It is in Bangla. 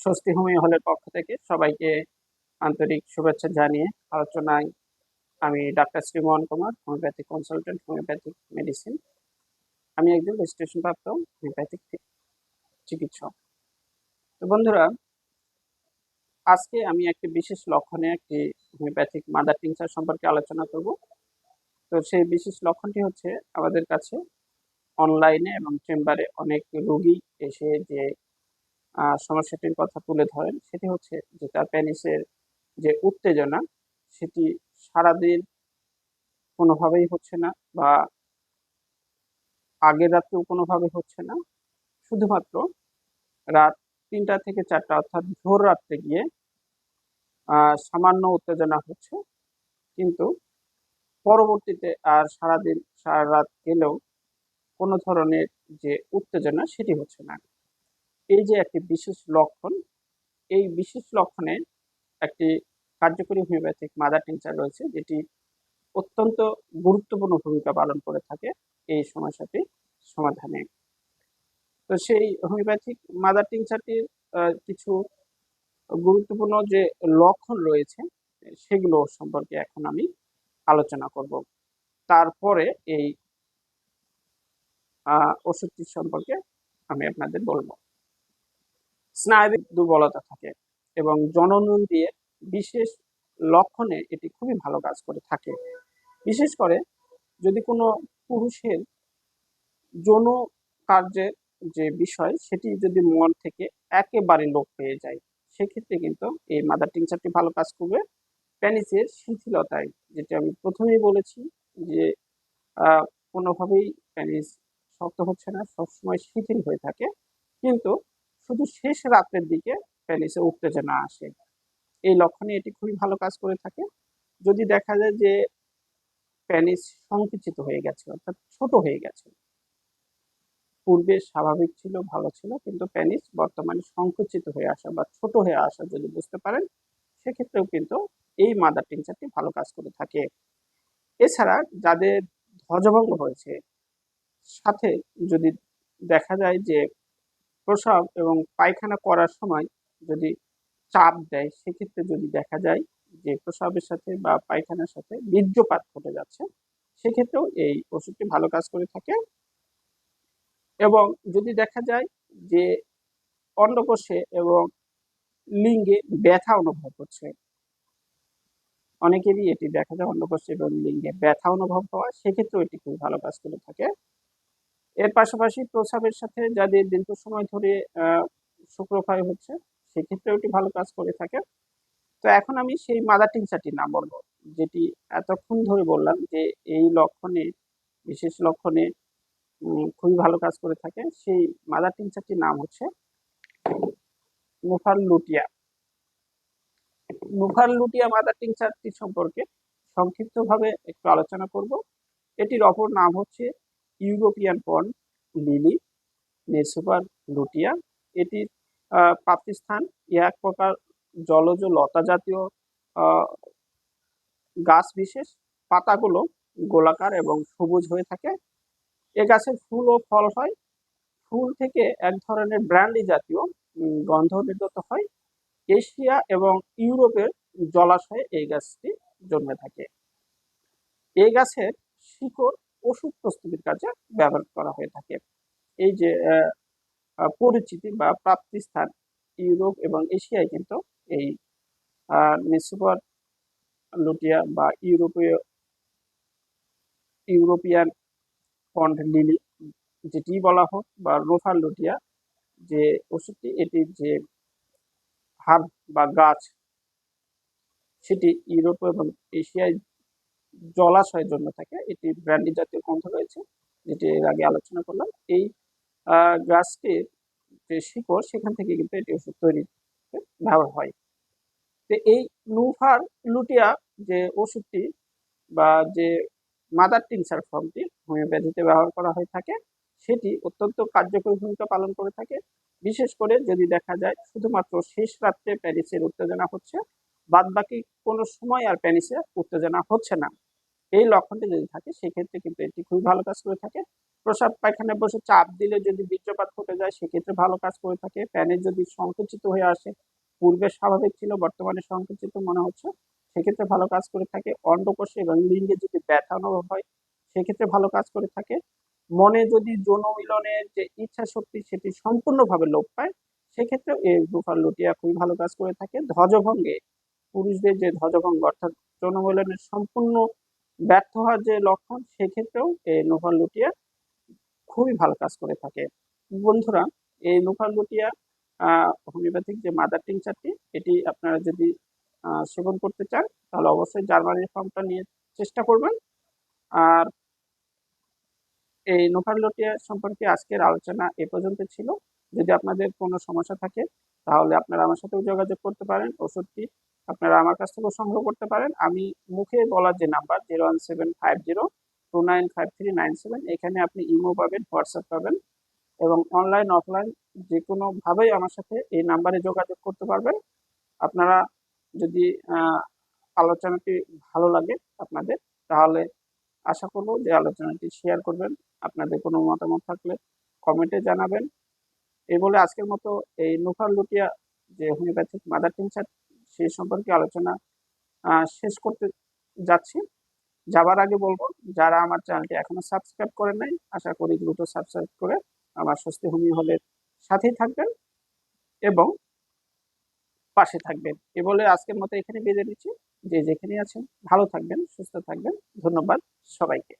স্বস্তি হোমিও হলের পক্ষ থেকে সবাইকে আন্তরিক শুভেচ্ছা জানিয়ে আলোচনায় আমি doctor Srimohan Kumar, homeopathic consultant homeopathic medicine আমি একজন রেজিস্ট্রেশন প্রাপ্ত হোমিওপ্যাথিক চিকিৎসক। তো বন্ধুরা, আজকে আমি একটি বিশেষ লক্ষণে একটি হোমিওপ্যাথিক মাদার টিংচার সম্পর্কে আলোচনা করব। তো সেই বিশেষ লক্ষণটি হচ্ছে আমাদের কাছে অনলাইনে এবং চেম্বারে অনেক রোগী এসে যে সমস্যাটির কথা তুলে ধরেন, সেটি হচ্ছে যে তার প্যানিসের যে উত্তেজনা, সেটি সারাদিন কোনোভাবেই হচ্ছে না বা আগের রাত্রেও কোনোভাবে হচ্ছে না। শুধুমাত্র রাত তিনটা থেকে চারটা অর্থাৎ ভোর রাত্রে গিয়ে সামান্য উত্তেজনা হচ্ছে। কিন্তু পরবর্তীতে আর সারাদিন, সারা রাত গেলেও কোনো ধরনের যে উত্তেজনা, সেটি হচ্ছে না। এই যে একটি বিশেষ লক্ষণ, এই বিশেষ লক্ষণে একটি কার্যকরী হোমিওপ্যাথিক মাদার টিংচার রয়েছে, যেটি অত্যন্ত গুরুত্বপূর্ণ ভূমিকা পালন করে থাকে এই সমস্যাটি সমাধানে। তো সেই হোমিওপ্যাথিক মাদার টিংচারটির কিছু গুরুত্বপূর্ণ যে লক্ষণ রয়েছে, সেগুলো সম্পর্কে এখন আমি আলোচনা করব। তারপরে এই ওষুধটি সম্পর্কে আমি আপনাদের বলব। স্নায়বিক দুর্বলতা থাকে এবং জননন দিয়ে বিশেষ লক্ষণে এটি খুবই ভালো কাজ করে থাকে। বিশেষ করে যদি কোনো পুরুষের যৌন কার্যের যে বিষয়, সেটি যদি মন থেকে একেবারে লোপ পেয়ে যায়, সেক্ষেত্রে কিন্তু এই মাদার টিংচারটি ভালো কাজ করবে। প্যানিসের শিথিলতায়, যেটা আমি প্রথমেই বলেছি যে কোনোভাবেই প্যানিস শক্ত হচ্ছে না, সবসময় শিথিল হয়ে থাকে। কিন্তু শুধু শেষ রাতের দিকে প্যানিসে উত্তেজনা আসে। এই লক্ষণে এটি খুবই ভালো কাজ করে থাকে। যদি দেখা যায় যে প্যানিস সংকুচিত হয়ে গেছে, অর্থাৎ ছোট হয়ে গেছে। পূর্বে স্বাভাবিক ছিল, ভালো ছিল, কিন্তু প্যানিস বর্তমানে সংকুচিত হয়ে আসা বা ছোট হয়ে আসা যদি বুঝতে পারেন, সেক্ষেত্রেও কিন্তু এই মাদার টিংচারটি ভালো কাজ করে থাকে। এছাড়া যাদের ধ্বজভঙ্গ হয়েছে, সাথে যদি দেখা যায় যে প্রসাব এবং পায়খানা করার সময় যদি চাপ দেয়, সেক্ষেত্রে যদি দেখা যায় যে প্রসাবের সাথে বা পায়খানার সাথে বীর্যপাত ঘটে যাচ্ছে, সেক্ষেত্রেও এই ওষুধটি ভালো কাজ করে থাকে। এবং যদি দেখা যায় যে অন্ডকোষে এবং লিঙ্গে ব্যথা অনুভব হচ্ছে, অনেকেরই এটি দেখা যায় অন্ডকোষে এবং লিঙ্গে ব্যথা অনুভব হওয়া সেক্ষেত্রেও এটি খুব ভালো কাজ করে থাকে। এর পাশাপাশি প্রস্রাবের সাথে যাদের দীর্ঘ সময় ধরে শুক্রক্ষয় হচ্ছে, সেক্ষেত্রেও এটি ভালো কাজ করে থাকে। তো এখন আমি সেই মাদার টিংচারটির নাম বলব, যেটি এতক্ষণ ধরে বললাম যে এই লক্ষণে, বিশেষ লক্ষণে খুবই ভালো কাজ করে থাকে। সেই মাদার টিংচারটির নাম হচ্ছে মুফার লুটিয়া মুফার লুটিয়া মাদার টিংচারটি সম্পর্কে সংক্ষিপ্তভাবে একটু আলোচনা করব। এটির অপর নাম হচ্ছে ইউরোপিয়ান পন লিলি নেসুপার লুটিয়া, এটির প্রাপ্তিস্থান। এক প্রকার জলজ লতা জাতীয় গাছ বিশেষ। পাতাগুলো গোলাকার এবং সবুজ হয়ে থাকে। এ গাছের ফুল ও ফল হয়। ফুল থেকে এক ধরনের ব্র্যান্ডি জাতীয় গন্ধ নির্গত হয়। এশিয়া এবং ইউরোপের জলাশয়ে এই গাছটি জন্মে থাকে। এই গাছের শিকড় ওষুধ প্রস্তুতির কাজে ব্যবহার করা হয়ে থাকে। এই যে পরিচিতি বা প্রাপ্তিস্থান ইউরোপ এবং এশিয়ায় কিন্তু এই মেসুপার লুটিয়া বা ইউরোপীয়, ইউরোপিয়ান পন্ড লিলি, যেটি বলা হোক, বা রোফার লুটিয়া, যে ওষুধটি এটির যে হাব বা গাছ, সেটি ইউরোপ এবং এশিয়ায় জলাশয়ের জন্য থাকে। এটি ব্র্যান্ডি জাতীয় গন্ধ রয়েছে, যেটি এর আগে আলোচনা করলাম। এই গাছটির যে শিকড়, সেখান থেকে কিন্তু এটি ওষুধ তৈরি ব্যবহার হয়। তো এই নুফার লুটিয়া যে ওষুধটি বা যে মাদার টিনচার ফর্মটি হোমিওপ্যাথিতে ব্যবহার করা হয়ে থাকে, সেটি অত্যন্ত কার্যকরী ভূমিকা পালন করে থাকে। বিশেষ করে যদি দেখা যায়, শুধুমাত্র শেষ রাত্রে প্যারিসের উত্তেজনা হচ্ছে বাদ বাকি কোনো সময় আর প্যানিসে উত্তেজনা হচ্ছে না। এই লক্ষণটি যদি থাকে, সেক্ষেত্রে কিন্তু এটি খুবই ভালো কাজ করে থাকে। প্রসাব পায়খানায় বসে চাপ দিলে যদি বীর্যপাত ঘটে যায়, সেক্ষেত্রে ভালো কাজ করে থাকে। প্যানের যদি সংকুচিত হয়ে আসে, পূর্বে স্বাভাবিক ছিল, বর্তমানে সংকুচিত মনে হচ্ছে, সেক্ষেত্রে ভালো কাজ করে থাকে। অন্ডকোষে এবং লিঙ্গে যদি ব্যথা অনুভব হয়, সেক্ষেত্রে ভালো কাজ করে থাকে। মনে যদি যৌন মিলনের যে ইচ্ছা শক্তি, সেটি সম্পূর্ণভাবে লোপ পায় সেক্ষেত্রে এই বুফার লুটিয়া খুবই ভালো কাজ করে থাকে। ধ্বজভঙ্গে পুরুষদের যে ধ্বজভঙ্গ অর্থাৎ যৌন মিলনের সম্পূর্ণ ব্যর্থ হওয়ার যে লক্ষণ, সেক্ষেত্রেও এই নোভার লুটিয়া খুবই ভালো কাজ করে থাকে। বন্ধুরা, এই নোভার লুটিয়া হোমিওপ্যাথিক যে মাদার টিংচারটি এটি আপনারা যদি সেবন করতে চান, তাহলে অবশ্যই জার্মানির ফর্মটা নিয়ে চেষ্টা করবেন। আর এই নোভারলোটিয়া সম্পর্কে আজকের আলোচনা এ পর্যন্ত ছিল। যদি আপনাদের কোনো সমস্যা থাকে, তাহলে আপনারা আমার সাথেও যোগাযোগ করতে পারেন। ওষুধটি আপনারা আমার কাছ থেকেও সংগ্রহ করতে পারেন। আমি মুখে বলার যে number zero one seven five zero two nine five three nine seven এখানে আপনি ইমো পাবেন হোয়াটসঅ্যাপ পাবেন এবং অনলাইন অফলাইন যে কোনোভাবেই আমার সাথে এই নাম্বারে যোগাযোগ করতে পারবেন। আপনারা যদি আলোচনাটি ভালো লাগে আপনাদের, তাহলে আশা করব যে আলোচনাটি শেয়ার করবেন। আপনাদের কোনো মতামত থাকলে কমেন্টে জানাবেন। এই বলে আজকের মতো এই নুফার লুটিয়া যে হোমিওপ্যাথিক মাদার টিনচার সেই সম্পর্কে আলোচনা শেষ করতে যাচ্ছি। যাবার আগে বলব, যারা আমার চ্যানেলটি এখনও সাবস্ক্রাইব করেন নাই, আশা করি দ্রুত সাবস্ক্রাইব করে আমার স্বস্তি হোমিও হলের সাথেই থাকবেন এবং পাশে থাকবেন। এ বলে আজকের মতো এখানে বেঁধে দিচ্ছি যে যেখানে আছেন, ভালো থাকবেন, সুস্থ থাকবেন। ধন্যবাদ সবাইকে।